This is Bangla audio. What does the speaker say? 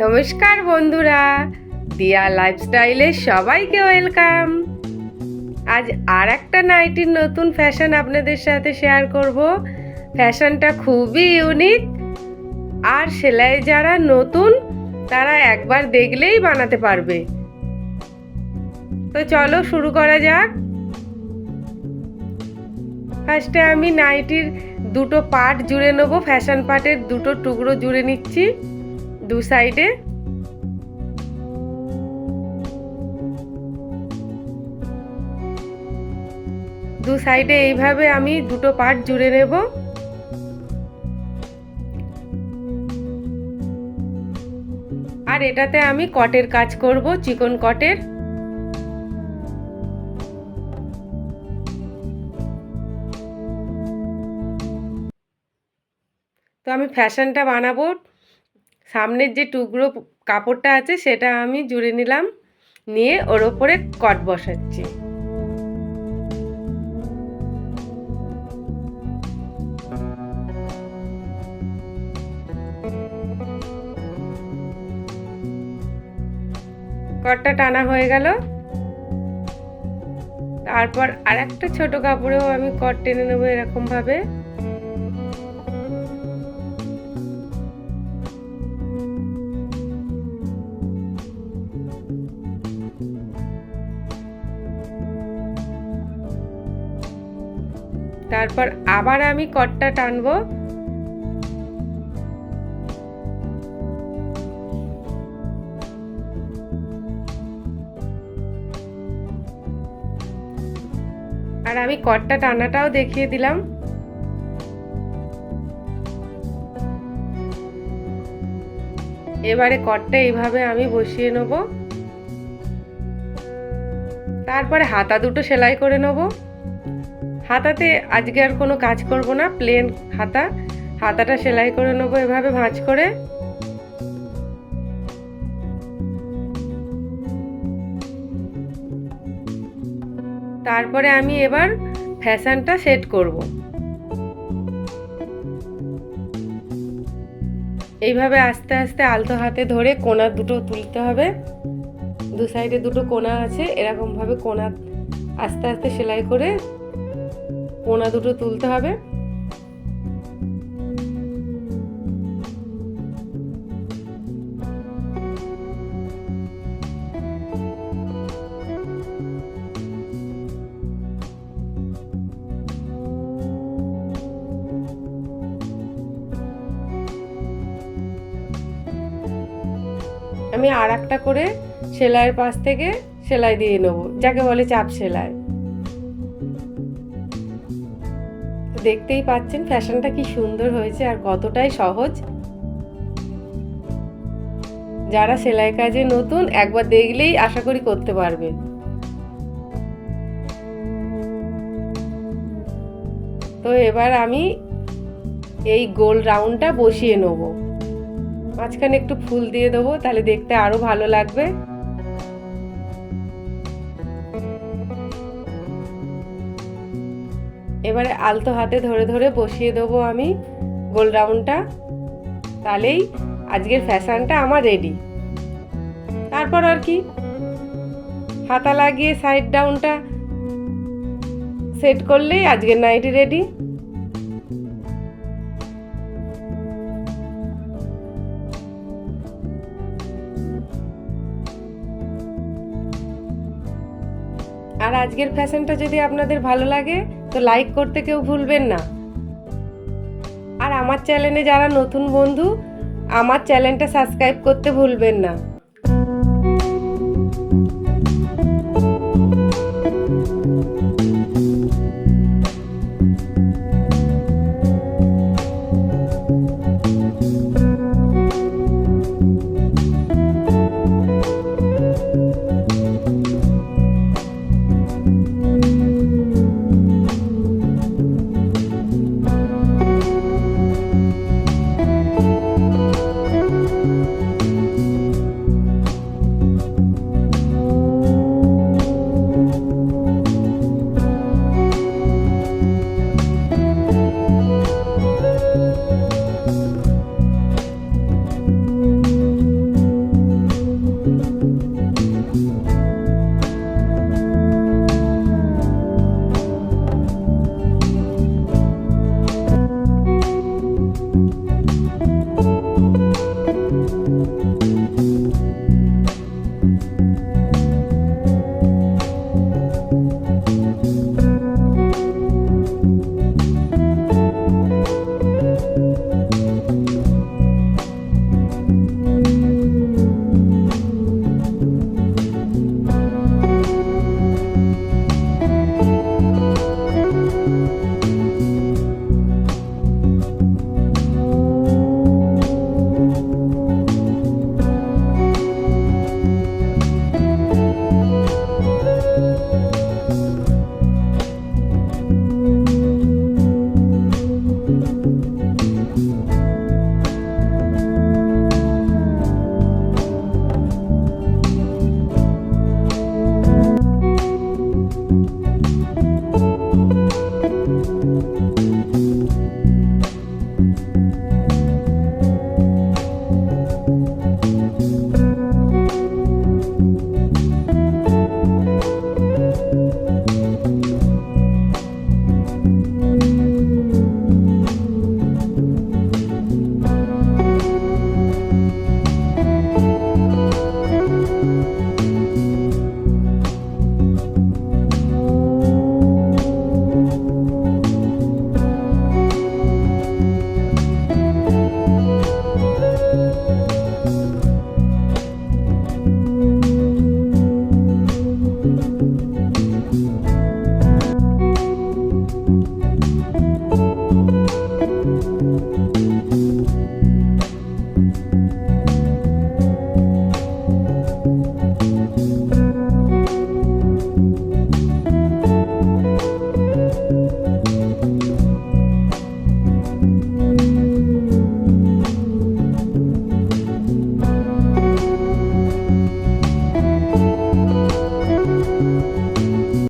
নমস্কার বন্ধুরা। দিয়া লাইফস্টাইলে সবাইকে ওয়েলকাম আজ আর একটা নাইটির নতুন ফ্যাশন আপনাদের সাথে শেয়ার করব। ফ্যাশনটা খুবই ইউনিক আর সেলাই যারা নতুন, তারা একবার দেখলেই বানাতে পারবে। তো চলো শুরু করা যাক। ফার্স্টে আমি নাইটির দুটো পার্ট জুড়ে নেব। ফ্যাশন পার্টের দুটো টুকরো জুড়ে নিচ্ছি। দু সাইডে। দু সাইডে এইভাবে আমি দুটো পার্ট জুড়ে নেব। আর এটাতে আমি কটের কাজ করব, চিকন কটের। তো আমি ফ্যাশনটা বানাবো। সামনের যে টুকরো কাপড়টা আছে সেটা আমি জুড়ে নিলাম, নিয়ে ওর ওপরে কট বসাচ্ছি। কটটা টানা হয়ে গেল। তারপর আর একটা ছোট কাপড়েও আমি কট টেনে নেব এরকম ভাবে তারপর আবার আমি কটটা টানবো। আর আমি কটটা টানাটাও দেখিয়ে দিলাম। এবারে কটটা এইভাবে আমি বসিয়ে নেব। তারপরে হাতা দুটো সেলাই করে নেব। হাতাতে আজকে আর কোনো কাজ করব না প্লেন হাতা। হাতাটা সেলাই করে নেব, এভাবে ভাঁজ করে। তারপরে আমি এবার ফ্যাশনটা সেট করব। এইভাবে আস্তে আস্তে আলতো হাতে ধরে কোনা দুটো তুলতে হবে। দু সাইডে দুটো কোনা আছে, এরকমভাবে কোনা আস্তে আস্তে সেলাই করে কোনা দুটো তুলতে হবে। আমি আর একটা করে সেলাইয়ের পাশ থেকে সেলাই দিয়ে নেব, যাকে বলে চাপ সেলাই। দেখতেই পাচ্ছেন ফ্যাশনটা কি সুন্দর হয়েছে আর কতটাই সহজ। যারা সেলাই কাজে নতুন, একবার দেখলেই আশা করি করতে পারবে। তো এবার আমি এই গোল রাউন্ডটা বসিয়ে নেব। মাঝখানে একটু ফুল দিয়ে দেবো, তাহলে দেখতে আরও ভালো লাগবে। এবারে আলতো হাতে ধরে ধরে বসিয়ে দেবো আমি গোল রাউন্ডটা। তাহলেই আজকের ফ্যাশনটা আমার রেডি তারপর আর কি? হাতা লাগিয়ে সাইড ডাউনটা সেট করলেই আজকের নাইটি রেডি আর আজকের ফ্যাশনটা যদি আপনাদের ভালো লাগে তো লাইক করতে কেউ ভুলবেন না। আর আমার চ্যানেলে যারা নতুন বন্ধু, আমার চ্যানেলটা সাবস্ক্রাইব করতে ভুলবেন না।